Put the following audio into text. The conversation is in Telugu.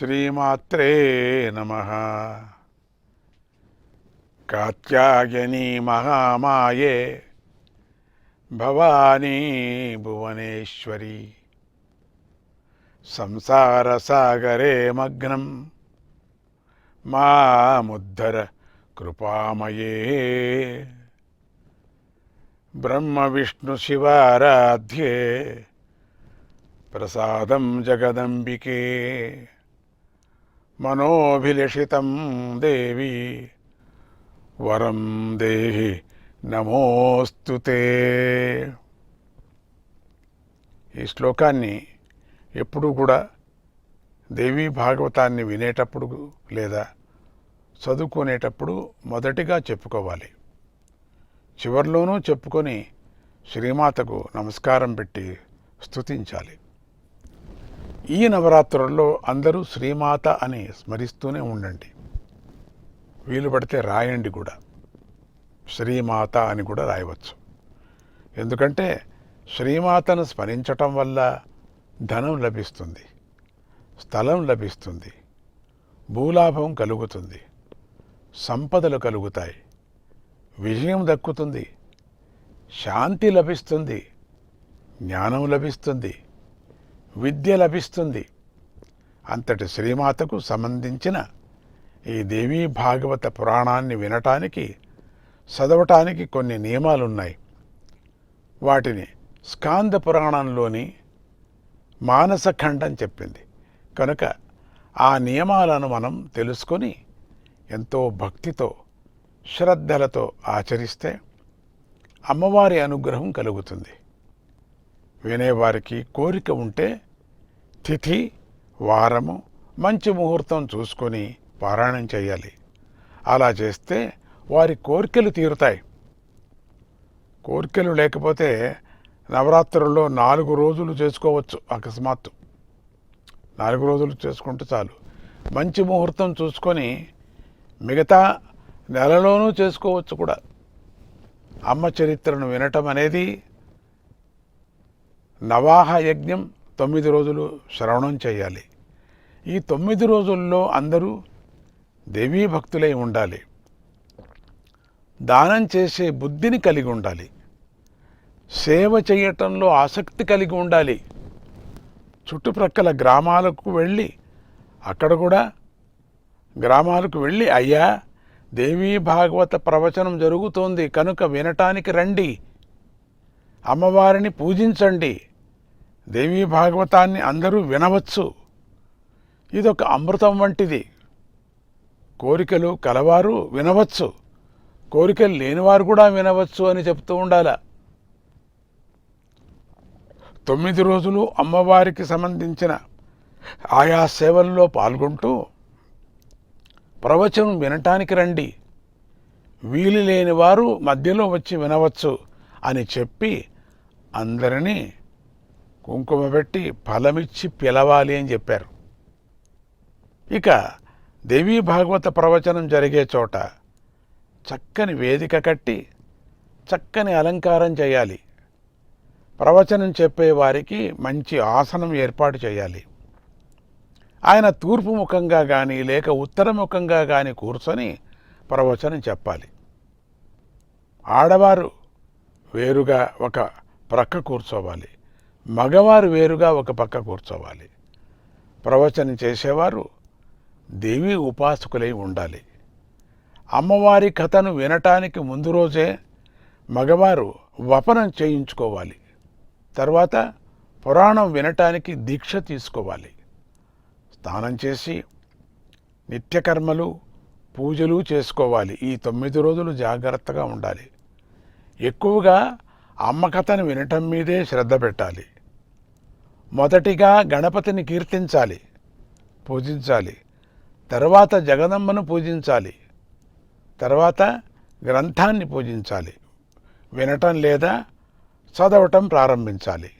శ్రీమాత్రే నమ. కాత్యాయని మహామాయే భవానీ భువనేశ్వరి. సంసారసాగరే మగ్నం మాముద్ధర కృపామయే. బ్రహ్మ విష్ణు శివారాధ్యే ప్రసాదం జగదంబికే. మనోభిలషితం దేవి. వరం దేహి నమోస్తుతే ఈ శ్లోకాన్ని ఎప్పుడూ కూడా దేవీ భాగవతాన్ని వినేటప్పుడు లేదా చదువుకునేటప్పుడు మొదటిగా చెప్పుకోవాలి. చివర్లోనూ చెప్పుకొని శ్రీమాతకు నమస్కారం పెట్టి స్థుతించాలి ఈ నవరాత్రుల్లో అందరూ శ్రీమాత అని స్మరిస్తూనే ఉండండి. వీలు పడితే రాయండి కూడా. శ్రీమాత అని కూడా రాయవచ్చు. ఎందుకంటే శ్రీమాతను స్మరించటం వల్ల ధనం లభిస్తుంది స్థలం లభిస్తుంది భూలాభం కలుగుతుంది సంపదలు కలుగుతాయి విజయం దక్కుతుంది శాంతి లభిస్తుంది జ్ఞానం లభిస్తుంది విద్య లభిస్తుంది. అంతటి శ్రీమాతకు సంబంధించిన ఈ దేవీ భాగవత పురాణాన్ని వినటానికి చదవటానికి కొన్ని నియమాలున్నాయి. వాటిని స్కాంద పురాణంలోని మానసఖండం చెప్పింది. కనుక ఆ నియమాలను మనం తెలుసుకొని ఎంతో భక్తితో శ్రద్ధలతో ఆచరిస్తే అమ్మవారి అనుగ్రహం కలుగుతుంది. వినేవారికి కోరిక ఉంటే తిథి వారము మంచి ముహూర్తం చూసుకొని పారాయణం చేయాలి. అలా చేస్తే వారి కోరికలు తీరుతాయి. కోరికలు లేకపోతే నవరాత్రుల్లో నాలుగు రోజులు చేసుకోవచ్చు అకస్మాత్తు. నాలుగు రోజులు చేసుకుంటే చాలు. మంచి ముహూర్తం చూసుకొని మిగతా నెలలోనూ చేసుకోవచ్చు కూడా. అమ్మ చరిత్రను వినటం అనేది నవాహ యజ్ఞం తొమ్మిది రోజులు శ్రవణం చేయాలి. ఈ తొమ్మిది రోజుల్లో అందరూ దేవీ భక్తులై ఉండాలి. దానం చేసే బుద్ధిని కలిగి ఉండాలి. సేవ చేయటంలో ఆసక్తి కలిగి ఉండాలి. చుట్టుప్రక్కల గ్రామాలకు వెళ్ళి అక్కడ కూడా గ్రామాలకు వెళ్ళి అయ్యా దేవీ భాగవత ప్రవచనం జరుగుతోంది కనుక వినటానికి రండి. అమ్మవారిని పూజించండి. దేవీ భాగవతాన్ని అందరూ వినవచ్చు. ఇదొక అమృతం వంటిది. కోరికలు కలవారు వినవచ్చు. కోరికలు లేనివారు కూడా వినవచ్చు అని చెప్తూ ఉండాల. తొమ్మిది రోజులు అమ్మవారికి సంబంధించిన ఆయా సేవల్లో పాల్గొంటూ ప్రవచనం వినటానికి రండి. వీలు లేని వారు మధ్యలో వచ్చి వినవచ్చు అని చెప్పి అందరినీ కుంకుమ పెట్టి ఫలమిచ్చి పిలవాలి అని చెప్పారు. ఇక దేవీ భాగవత ప్రవచనం జరిగే చోట చక్కని వేదిక కట్టి చక్కని అలంకారం చేయాలి. ప్రవచనం చెప్పే వారికి మంచి ఆసనం ఏర్పాటు చేయాలి. ఆయన తూర్పు ముఖంగా కానీ లేక ఉత్తరముఖంగా కానీ కూర్చొని ప్రవచనం చెప్పాలి. ఆడవారు వేరుగా ఒక ప్రక్క కూర్చోవాలి. మగవారు వేరుగా ఒక పక్క కూర్చోవాలి. ప్రవచనం చేసేవారు దేవి ఉపాసకులై ఉండాలి. అమ్మవారి కథను వినటానికి ముందు రోజే మగవారు వపనం చేయించుకోవాలి. తర్వాత పురాణం వినటానికి దీక్ష తీసుకోవాలి. స్నానం చేసి నిత్యకర్మలు పూజలు చేసుకోవాలి. ఈ తొమ్మిది రోజులు జాగ్రత్తగా ఉండాలి. ఎక్కువగా అమ్మ కథను వినటం మీదే శ్రద్ధ పెట్టాలి. మొదటిగా గణపతిని కీర్తించాలి పూజించాలి. తర్వాత జగదమ్మను పూజించాలి. తర్వాత గ్రంథాన్ని పూజించాలి. వినటం లేదా చదవటం ప్రారంభించాలి.